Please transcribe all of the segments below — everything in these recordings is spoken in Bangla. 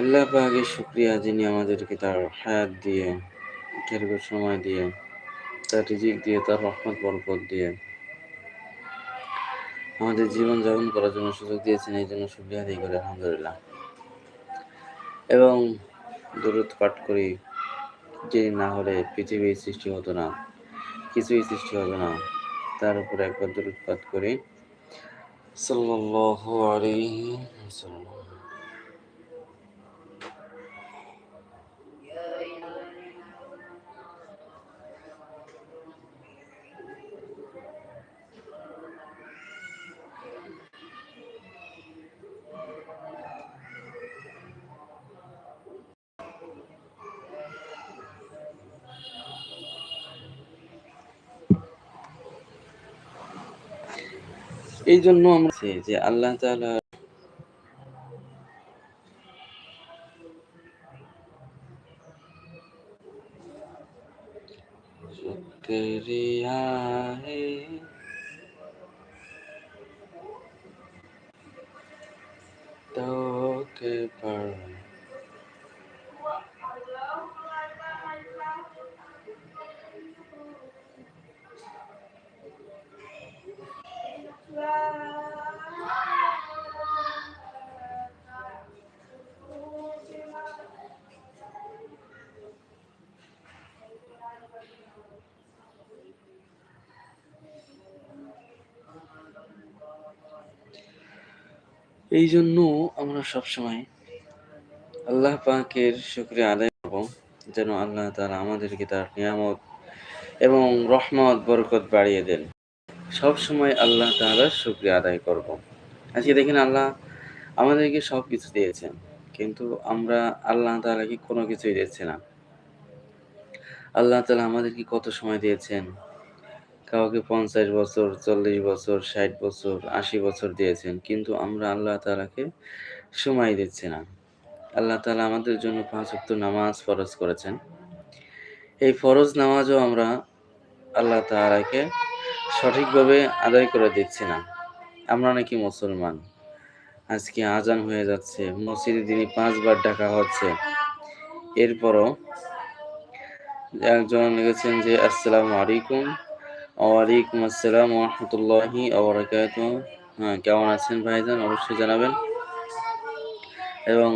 আল্লাহ পাকের শুক্রিয়া যিনি আমাদেরকে তার হায়াত দিয়ে, দীর্ঘ সময় দিয়ে, তার রিজিক দিয়ে, তার রহমত, বরকত দিয়ে আমাদের জীবন যাপন করার জন্য সুযোগ দিয়েছেন, এই জন্য শুক্রিয়া আদায় করি, আলহামদুলিল্লাহ। এবং দূরত পাঠ করি, যে না হলে পৃথিবীর সৃষ্টি হতো না, কিছুই সৃষ্টি হতো না, তার উপরে একবার দূরত পাঠ করি। সাল্লাল্লাহু আলাইহি এই জন্য আমরা যে আল্লাহ তালা শুক্রিয়া তো কে পড় এই জন্য আমরা সবসময় আল্লাহ পাকের শুক্রিয়া আদায় করব, যেন আল্লাহ তারা আমাদেরকে তার নিয়ামত এবং রহমত, বরকত বাড়িয়ে দেন। সব সময় আল্লাহ তাআলার শুক্রিয়া আদায় করব। আজকে দেখেন আল্লাহ আমাদেরকে সব কিছু দিয়েছেন, কিন্তু আমরা আল্লাহ তাআলাকে কোনো কিছুই দিচ্ছি না। আল্লাহ তালা আমাদেরকে কত সময় দিয়েছেন? কাউকে পঞ্চাশ বছর, চল্লিশ বছর, ষাট বছর, আশি বছর দিয়েছেন, কিন্তু আমরা আল্লাহ তালাকে সময় দিচ্ছি না। আল্লাহ তালা আমাদের জন্য পাঁচ উক্ত নামাজ ফরজ করেছেন। এই ফরজ নামাজও আমরা আল্লাহ তালাকে সঠিকভাবে আদায় করে দিচ্ছি না। আমরা নাকি মুসলমান। আজকে আজান হয়ে যাচ্ছে, মসজিদে দিনই পাঁচবার ডাকা হচ্ছে। এরপরও একজন লিখেছেন যে, আসসালামু আলাইকুম। ওয়ালাইকুম আসসালাম রহমতুল্লাহি ওবরাকাত হ্যাঁ কেমন আছেন ভাইজান? অবশ্যই জানাবেন। এবং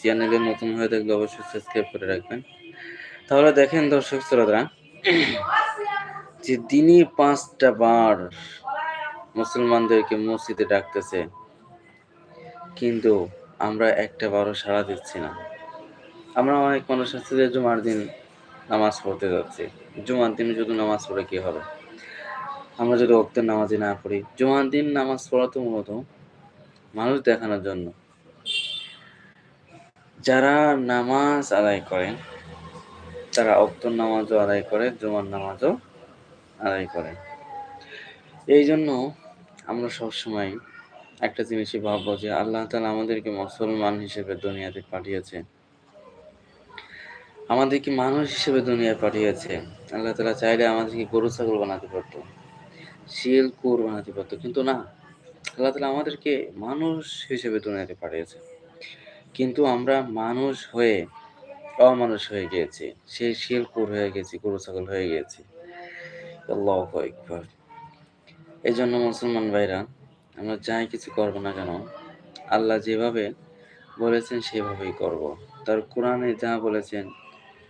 চ্যানেলে নতুন হয়ে থাকলে অবশ্যই সাবস্ক্রাইব করে রাখবেন। তাহলে দেখেন দর্শক শ্রোতারা, যে দিনই পাঁচটা বার মুসলমানদেরকে মসজিদে ডাকতেছে, কিন্তু আমরা একটা বারও সাড়া দিচ্ছি না। আমরা অনেক মানুষ আছে যে জুমার দিন নামাজ পড়তে যাচ্ছি। জুমার দিন যদি নামাজ পড়ে কি হবে? আমরা যদি অক্তের নামাজে না পড়ি, জুমার দিন নামাজ পড়া তো মূলত মানুষ দেখানোর জন্য। যারা নামাজ আদায় করেন তারা অক্তর নামাজও আদায় করে, জুমার নামাজও আদায় করে। এই জন্য আমরা সবসময় একটা জিনিসই ভাববো যে আল্লাহ তালা আমাদেরকে মুসলমান হিসেবে দুনিয়াতে পাঠিয়েছে। আমাদেরকে মানুষ হিসেবে দুনিয়ায় পাঠিয়েছে। আল্লাহ তালা চাইলে আমাদেরকে গরু, ছাগল বানাতে পারতো। শিল, কুর বানাতে পারতো কিন্তু না, আল্লাহ তালা আমাদেরকে মানুষ হিসেবে দুনিয়াতে পাঠিয়েছে। কিন্তু আমরা মানুষ হয়ে অমানুষ হয়ে গিয়েছি। সেই শিল, কুর হয়ে গেছি গরু, ছাগল হয়ে গিয়েছি। একবার এই জন্য মুসলমান ভাইরা, আমরা যাই কিছু করব না কেন, আল্লাহ যেভাবে বলেছেন সেভাবেই করব। তার কোরআনে যা বলেছেন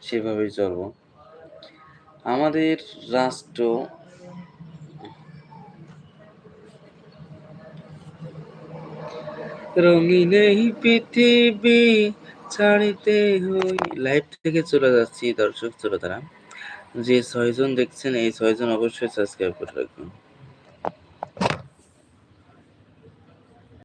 সেভাবেই চলব। আমাদের রাষ্ট্র রঙিন এই পৃথিবী ছাড়িতে হই। লাইভ থেকে চলে যাচ্ছি দর্শক শ্রোতারা। যে ছয়জন দেখছেন, এই ছয়জন অবশ্যই সাবস্ক্রাইব করে রাখবেন